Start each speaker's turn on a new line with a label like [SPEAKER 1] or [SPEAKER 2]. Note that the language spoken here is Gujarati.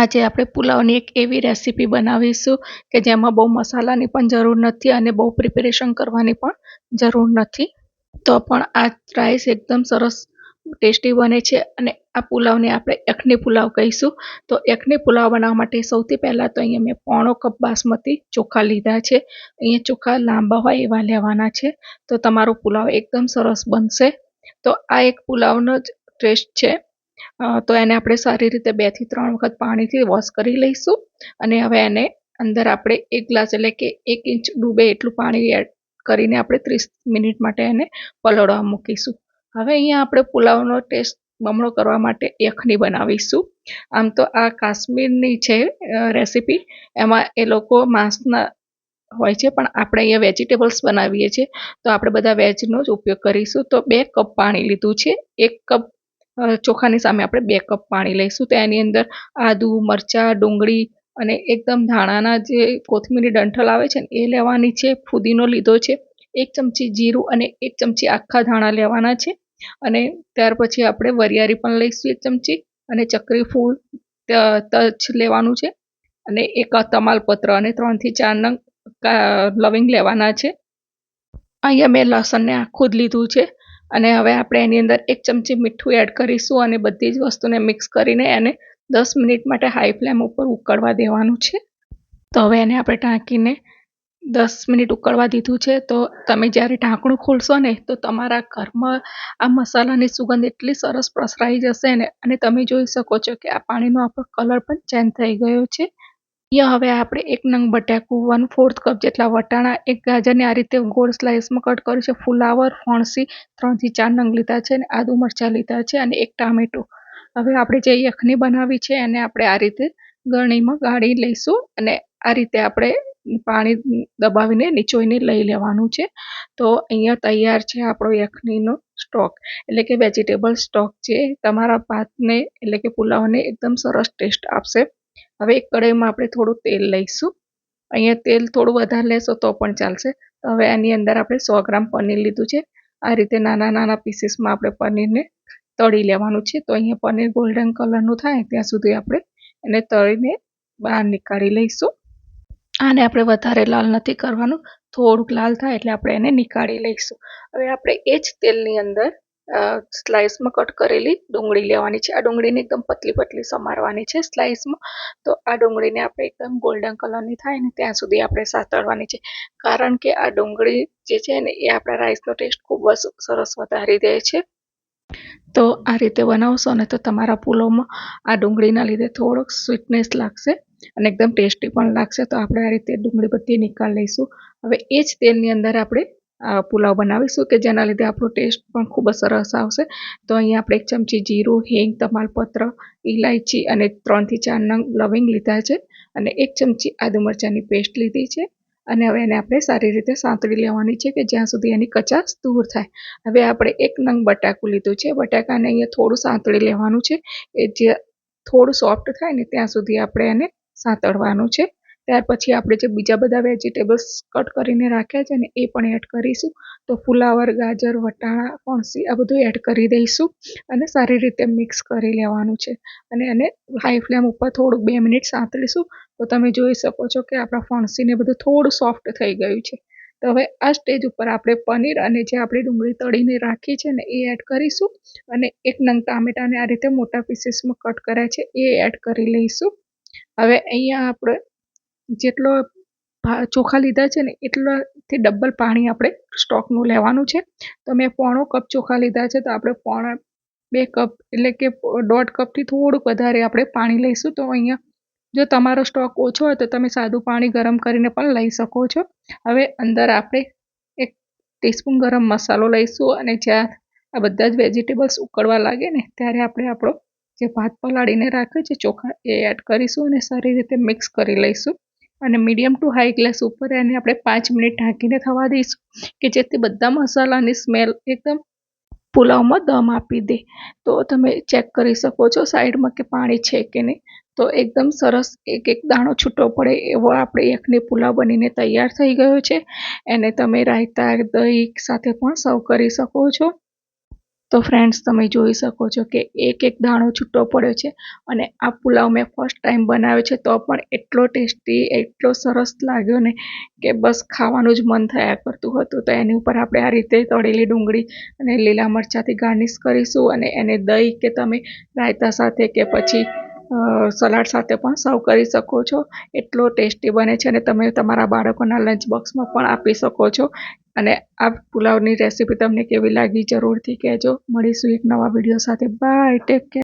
[SPEAKER 1] આજે આપણે પુલાવની એક એવી રેસીપી બનાવીશું કે જેમાં બહુ મસાલાની પણ જરૂર નથી અને બહુ પ્રિપેરેશન કરવાની પણ જરૂર નથી. તો પણ આ રાઈસ એકદમ સરસ ટેસ્ટી બને છે અને આ પુલાવને આપણે યખની પુલાવ કહીશું. તો યખની પુલાવ બનાવવા માટે સૌથી પહેલાં તો અહીંયા મેં પોણો કપ બાસમતી ચોખા લીધા છે. અહીંયા ચોખા લાંબા હોય એવા લેવાના છે. તો તમારો પુલાવ એકદમ સરસ બનશે. તો આ એક પુલાવનો જ ટેસ્ટ છે. તો એને આપણે સારી રીતે બેથી ત્રણ વખત પાણીથી વોશ કરી લઈશું અને હવે એને અંદર આપણે એક ગ્લાસ એટલે કે એક ઇંચ ડૂબે એટલું પાણી એડ કરીને આપણે ત્રીસ મિનિટ માટે એને પલળવા મૂકીશું. હવે અહીંયા આપણે પુલાવનો ટેસ્ટ બમણો કરવા માટે યખની બનાવીશું. આમ તો આ કાશ્મીરની છે રેસીપી. એમાં એ લોકો માંસના હોય છે, પણ આપણે અહીંયા વેજીટેબલ્સ બનાવીએ છીએ. તો આપણે બધા વેજનો જ ઉપયોગ કરીશું. તો બે કપ પાણી લીધું છે. એક કપ ચોખાની સામે આપણે બે કપ પાણી લઈશું. તો એની અંદર આદુ, મરચાં, ડુંગળી અને એકદમ ધાણાના જે કોથમીરી ડંઠલ આવે છે એ લેવાની છે. ફુદીનો લીધો છે. એક ચમચી જીરું અને એક ચમચી આખા ધાણા લેવાના છે. અને ત્યાર પછી આપણે વરિયાળી પણ લઈશું એક ચમચી અને ચક્રી ફૂલ ત- તજ લેવાનું છે. અને એક તમાલપત્ર અને ત્રણથી ચાર નંગ લવિંગ લેવાના છે. અહીંયા મેં લસણને આખું જ લીધું છે. અને હવે આપણે એની અંદર એક ચમચી મીઠું એડ કરીશું અને બધી જ વસ્તુને મિક્સ કરીને એને દસ મિનિટ માટે હાઈ ફ્લેમ ઉપર ઉકળવા દેવાનું છે. તો હવે એને આપણે ઢાંકીને દસ મિનિટ ઉકળવા દીધું છે. તો તમે જ્યારે ઢાંકણું ખોલશો ને, તો તમારા ઘરમાં આ મસાલાની સુગંધ એટલી સરસ પ્રસરાઈ જશે ને, અને તમે જોઈ શકો છો કે આ પાણીનો આપણો કલર પણ ચેન્જ થઈ ગયો છે. અહીંયા હવે આપણે એક નંગ બટાકું વન ફોર્થ કપ જેટલા વટાણા, એક ગાજરને આ રીતે ગોળ સ્લાઇસમાં કટ કર્યું છે. ફુલાવર, ફણસી, ત્રણથી ચાર નંગ લીધા છે અને આદુ મરચાં લીધા છે અને એક ટામેટું. હવે આપણે જે યખની બનાવી છે એને આપણે આ રીતે ગરણીમાં ગાળી લઈશું અને આ રીતે આપણે પાણી દબાવીને, નીચોઈને લઈ લેવાનું છે. તો અહીંયા તૈયાર છે આપણો યખનીનો સ્ટોક એટલે કે વેજીટેબલ સ્ટોક છે. તમારા ભાતને, એટલે કે પુલાવને એકદમ સરસ ટેસ્ટ આપશે. હવે એક કઢાઈમાં આપણે થોડું તેલ લઈશું. અહીંયા તેલ થોડું વધારે લેશો તો પણ ચાલશે. હવે આની અંદર આપણે સો ગ્રામ પનીર લીધું છે. આ રીતે નાના નાના પીસીસમાં આપણે પનીરને તળી લેવાનું છે. તો અહીંયા પનીર ગોલ્ડન કલરનું થાય ત્યાં સુધી આપણે એને તળીને બહાર નીકાળી લઈશું. આને આપણે વધારે લાલ નથી કરવાનું. થોડુંક લાલ થાય એટલે આપણે એને નીકાળી લઈશું. હવે આપણે એ જ તેલની અંદર સ્લાઇસમાં કટ કરેલી ડુંગળી લેવાની છે. આ ડુંગળીને એકદમ પતલી પતલી સમારવાની છે સ્લાઇસમાં તો આ ડુંગળીને આપણે એકદમ ગોલ્ડન કલરની થાય ને ત્યાં સુધી આપણે સાતળવાની છે. કારણ કે આ ડુંગળી જે છે ને, એ આપણા રાઈસનો ટેસ્ટ ખૂબ જ સરસ વધારી દે છે. તો આ રીતે બનાવશો ને તો તમારા પુલાવમાં આ ડુંગળીના લીધે થોડોક સ્વીટનેસ લાગશે અને એકદમ ટેસ્ટી પણ લાગશે. તો આપણે આ રીતે ડુંગળી બધી નિકાલ લઈશું. હવે એ જ તેલની અંદર આપણે પુલાવ બનાવીશું કે જેના લીધે આપણો ટેસ્ટ પણ ખૂબ જ સરસ આવશે. તો અહીંયા આપણે એક ચમચી જીરું, હિંગ, તમાલપત્ર ઇલાયચી અને ત્રણથી ચાર નંગ લવિંગ લીધા છે અને એક ચમચી આદુ મરચાંની પેસ્ટ લીધી છે. અને હવે એને આપણે સારી રીતે સાંતળી લેવાની છે કે જ્યાં સુધી એની કચાશ દૂર થાય. હવે આપણે એક નંગ બટાકું લીધું છે. બટાકાને અહીંયા થોડું સાંતળી લેવાનું છે એ જે થોડું સોફ્ટ થાય ને ત્યાં સુધી આપણે એને સાંતળવાનું છે. ત્યાર પછી આપણે જે બીજા બધા વેજીટેબલ્સ કટ કરીને રાખ્યા છે ને, એ પણ એડ કરીશું. તો ફુલાવર, ગાજર, વટાણા, ફણસી આ બધું એડ કરી દઈશું અને સારી રીતે મિક્સ કરી લેવાનું છે. અને એને હાઈ ફ્લેમ ઉપર થોડુંક બે મિનિટ સાંતળીશું. તો તમે જોઈ શકો છો કે આપણા ફણસીને બધું થોડું સોફ્ટ થઈ ગયું છે. તો હવે આ સ્ટેજ ઉપર આપણે પનીર અને જે આપણે ડુંગળી તળીને રાખી છે ને, એ એડ કરીશું. અને એક નંગ ટામેટાને આ રીતે મોટા પીસીસમાં કટ કર્યા છે, એ એડ કરી લઈશું. હવે અહીંયા આપણે જેટલો ચોખા લીધા છે ને એટલાથી ડબલ પાણી આપણે સ્ટોકનું લેવાનું છે. તો મેં પોણો કપ ચોખા લીધા છે તો આપણે પોણા, બે કપ એટલે કે દોઢ કપથી થોડુંક વધારે આપણે પાણી લઈશું. તો અહીંયા જો તમારો સ્ટોક ઓછો હોય તો તમે સાદું પાણી ગરમ કરીને પણ લઈ શકો છો. હવે અંદર આપણે એક ટીસ્પૂન ગરમ મસાલો લઈશું અને જ્યાં આ બધા જ વેજીટેબલ્સ ઉકળવા લાગે ને ત્યારે આપણે આપણો જે ભાત પલાળીને રાખ્યો છે ચોખા એ એડ કરીશું અને સારી રીતે મિક્સ કરી લઈશું. અને મીડિયમ ટુ હાઈ ગ્લાસ ઉપર એને આપણે પાંચ મિનિટ ઢાંકીને થવા દઈશું કે જેથી બધા મસાલાની સ્મેલ એકદમ પુલાવમાં દમ આપી દે. તો તમે ચેક કરી શકો છો સાઈડમાં કે પાણી છે કે નહીં. તો એકદમ સરસ એક એક દાણો છૂટો પડે એવો આપણે યખની પુલાવ બનીને તૈયાર થઈ ગયો છે. એને તમે રાયતા, દહીં સાથે પણ સર્વ કરી શકો છો. તો ફ્રેન્ડ્સ તમે જોઈ શકો છો કે એક એક દાણો છૂટો પડ્યો છે અને આ પુલાવ મેં ફર્સ્ટ ટાઈમ બનાવ્યો છે. તો પણ એટલો ટેસ્ટી એટલો સરસ લાગ્યો ને કે બસ ખાવાનું જ મન થયા કરતું હતું. તો એની ઉપર આપણે આ રીતે તળેલી ડુંગળી અને લીલા મરચાંથી ગાર્નિશ કરીશું અને એને દહીં કે તમે રાયતા સાથે કે પછી સલાડ સાથે પણ સર્વ કરી શકો છો. એટલો ટેસ્ટી બને છે અને તમે તમારા બાળકોના લંચ બોક્સમાં પણ આપી શકો છો. અને આ પુલાવની રેસીપી તમને કેવી લાગી જરૂરથી કહેજો. મળીશું એક નવા વીડિયો સાથે. Bye take care